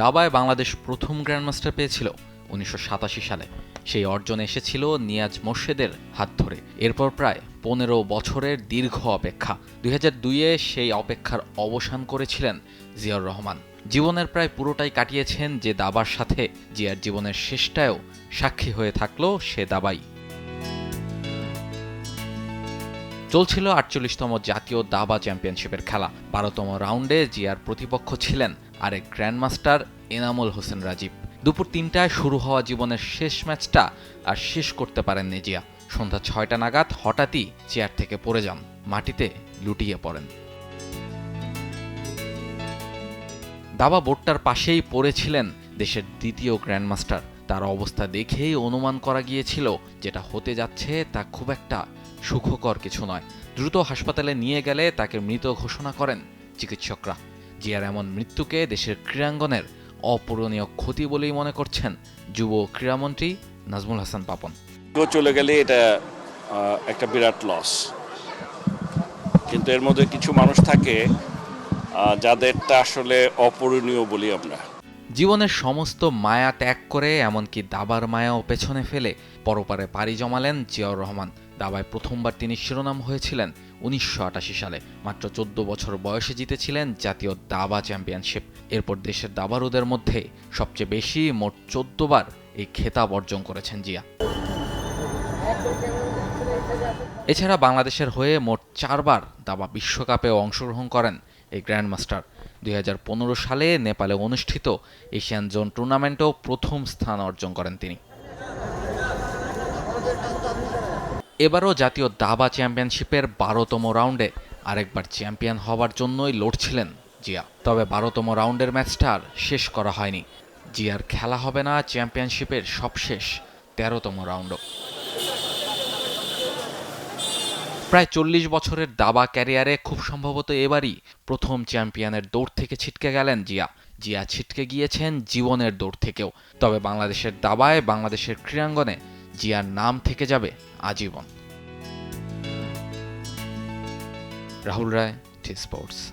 দাবায় বাংলাদেশ প্রথম গ্র্যান্ডমাস্টার পেয়েছিল উনিশশো সাতাশি সালে। সেই অর্জন এসেছিল নিয়াজ মোর্শেদের হাত ধরে। এরপর প্রায় পনেরো বছরের দীর্ঘ অপেক্ষা। দুই হাজার সেই অপেক্ষার অবসান করেছিলেন জিয়াউর রহমান। জীবনের প্রায় পুরোটাই কাটিয়েছেন যে দাবার সাথে জিয়ার জীবনের শেষটায়ও সাক্ষী হয়ে থাকল সে দাবাই। চলছিল আটচল্লিশতম জাতীয় দাবা চ্যাম্পিয়নশিপের খেলা। বারোতম রাউন্ডে জিয়ার প্রতিপক্ষ ছিলেন আরেক গ্র্যান্ডমাস্টার এনামুল হোসেন রাজীব। দুপুর তিনটায় শুরু হওয়া জীবনের শেষ ম্যাচটা আর শেষ করতে পারেননি জিয়া সন্ধ্যা ছয়টা নাগাদ হঠাৎই চেয়ার থেকে পড়ে যান, মাটিতে লুটিয়ে পড়েন। দাবা বোর্ডটার পাশেই পড়েছিলেন দেশের দ্বিতীয় গ্র্যান্ডমাস্টার তার অবস্থা দেখেই অনুমান করা গিয়েছিল, যেটা হতে যাচ্ছে তা খুব একটা সুখকর কিছু নয়। দ্রুত হাসপাতালে নিয়ে গেলে তাকে মৃত ঘোষণা করেন চিকিৎসকরা। জিয়ার এমন মৃত্যুকে দেশের ক্রীড়াঙ্গনের অপূরণীয় ক্ষতি বলেই মনে করছেন যুব ক্রীড়ামন্ত্রী নাজমুল হাসান পাপন। চলে গেলে এটা একটা বিরাট লস কিন্তু এর মধ্যে কিছু মানুষ থাকে যাদেরটা আসলে অপূরণীয় বলি আমরা। জীবনের সমস্ত মায়া ত্যাগ করে, এমনকি দাবার মায়াও পেছনে ফেলে পরপারে পাড়ি জমালেন জিয়াউর রহমান। দাবায় প্রথমবার তিনি শিরোনাম হয়েছিলেন উনিশশো আটাশি সালে। মাত্র চোদ্দ বছর বয়সে জিতেছিলেন জাতীয় দাবা চ্যাম্পিয়নশিপ। এরপর দেশের দাবারুদের মধ্যে সবচেয়ে বেশি মোট চোদ্দ বার এই খেতাব অর্জন করেছেন জিয়া। এছাড়া বাংলাদেশের হয়ে মোট চারবার দাবা বিশ্বকাপেও অংশগ্রহণ করেন এই গ্র্যান্ডমাস্টার। দুই হাজার পনেরো সালে নেপালে অনুষ্ঠিত এশিয়ান জোন টুর্নামেন্টেও প্রথম স্থান অর্জন করেন তিনি। এবারও জাতীয় দাবা চ্যাম্পিয়নশিপের বারোতম রাউন্ডে আরেকবার চ্যাম্পিয়ন হওয়ার জন্যই লড়ছিলেন জিয়া। তবে বারোতম রাউন্ডের ম্যাচটা আর শেষ করা হয়নি। জিয়ার খেলা হবে না চ্যাম্পিয়নশিপের সবশেষ তেরোতম রাউন্ডও। প্রায় চল্লিশ বছরের দাবা ক্যারিয়ারে খুব সম্ভবত এবারই প্রথম চ্যাম্পিয়নের দৌড় থেকে ছিটকে গেলেন জিয়া। জিয়া ছিটকে গিয়েছেন জীবনের দৌড় থেকেও। তবে বাংলাদেশের দাবায় বাংলাদেশের ক্রীড়াঙ্গনে জিয়ার নাম থেকে যাবে আজীবন। Rahul Roy sports.